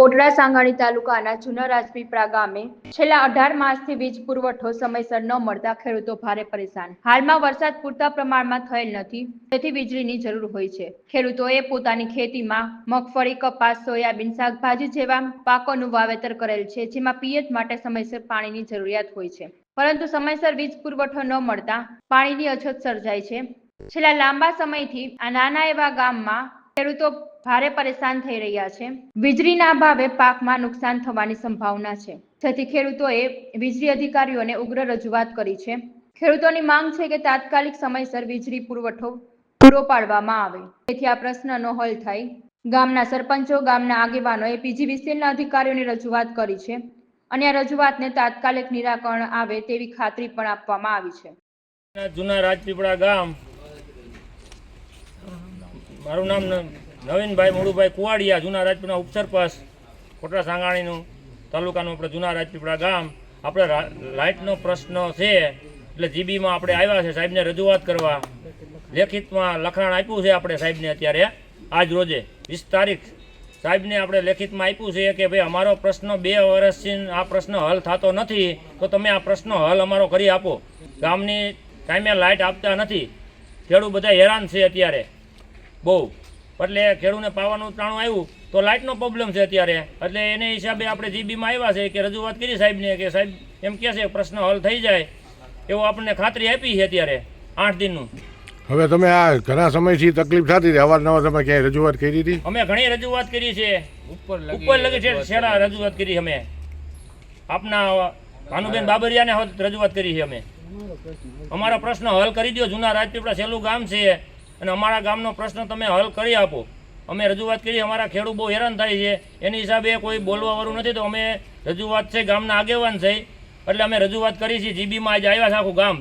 કોટડા સાંગાણી તાલુકાના જૂના રાજપીપળા ગામે છેલ્લા અઢાર માસથી વીજ પુરવઠો સમયસર ન મળતા ખેડૂતો ભારે પરેશાન. હાલમાં વરસાદ પૂરતા પ્રમાણમાં થયેલ નથી, તેથી વીજળીની જરૂર હોય છે. ખેડૂતોએ પોતાની ખેતીમાં મગફળી, કપાસ, સોયાબીન, શાકભાજી જેવા પાકોનું વાવેતર કરેલ છે, જેમાં પિયત માટે સમયસર પાણીની જરૂરિયાત હોય છે. પરંતુ સમયસર વીજ પુરવઠો ન મળતા પાણીની અછત સર્જાય છે. છેલ્લા લાંબા સમયથી આ નાના એવા ગામમાં ખેડૂતો ભારે પરેશાન થઈ રહ્યા છે. વીજળીના અભાવે પાકમાં નુકસાન થવાની સંભાવના છે. જેથી ખેડૂતોએ વીજળી અધિકારીઓને ઉગ્ર રજૂઆત કરી છે. ખેડૂતોની માંગ છે કે તાત્કાલિક સમયસર વીજળી પુરવઠો પૂરો પાડવામાં આવે. તેથી આ પ્રશ્નનો હલ થાય. ગામના સરપંચો, ગામના આગેવાનોએ પીજીવીસીએલના અધિકારીઓને રજૂઆત કરી છે અને આ રજૂઆતને તાત્કાલિક નિરાકરણ આવે તેવી ખાતરી પણ આપવામાં આવી છે. જૂના રાજપીપળા ગામ મારું નામ નવીનભાઈ મોડુભાઈ કુવાડિયા, જૂના રાજપીપળા ઉપસરપાસ કોટડા સાંગાણીનું તાલુકાનું આપણે જૂના રાજપીપળા ગામ. આપણે લાઇટનો પ્રશ્ન છે, એટલે જીબીમાં આપણે આવ્યા છે, સાહેબને રજૂઆત કરવા. લેખિતમાં લખાણ આપ્યું છે આપણે સાહેબને અત્યારે, આજ રોજે, વીસ તારીખ. સાહેબને આપણે લેખિતમાં આપ્યું છે કે ભાઈ, અમારો પ્રશ્ન બે વર્ષથી આ પ્રશ્ન હલ થતો નથી, તો તમે આ પ્રશ્ન હલ અમારો કરી આપો. ગામની ટાઈમે લાઇટ આપતા નથી. ખેડૂત બધા હેરાન છે અત્યારે. બહુ. એટલે ખેડૂને પાવાનું ત્રાણું આવ્યું તો લાઇટનો પ્રોબ્લેમ છે અત્યારે. એટલે એને હિસાબે આપણે જીબીમાં આવ્યા છે કે રજૂઆત કરી સાહેબને કે સાહેબ એમ કહે છે પ્રશ્ન હલ થઈ જાય એવું આપણને ખાતરી આપી છે અત્યારે આઠ દિનનું. હવે તમે આ ઘણા સમયથી તકલીફ થતી હતી અવારનવાર તમે ક્યાંય રજૂઆત કરી હતી? અમે ઘણી રજૂઆત કરી છે. ઉપર લગી છે છેડા રજૂઆત કરી અમે. આપના ભાનુબેન બાબરિયાને રજૂઆત કરી છે અમે. અમારો પ્રશ્ન હલ કરી દો જૂના રાજપીપળા છેલ્લું ગામ છે. અને અમારા ગામનો પ્રશ્ન તમે હલ કરી આપો. અમે રજૂઆત કરી અમારા ખેડૂત બહુ હેરાન થાય છે. એની હિસાબે કોઈ બોલવાવાળું નથી, તો અમે રજૂઆત છે, ગામના આગેવાન છે. એટલે અમે રજૂઆત કરી છે જીબીમાં આજે આવ્યા છે આખું ગામ.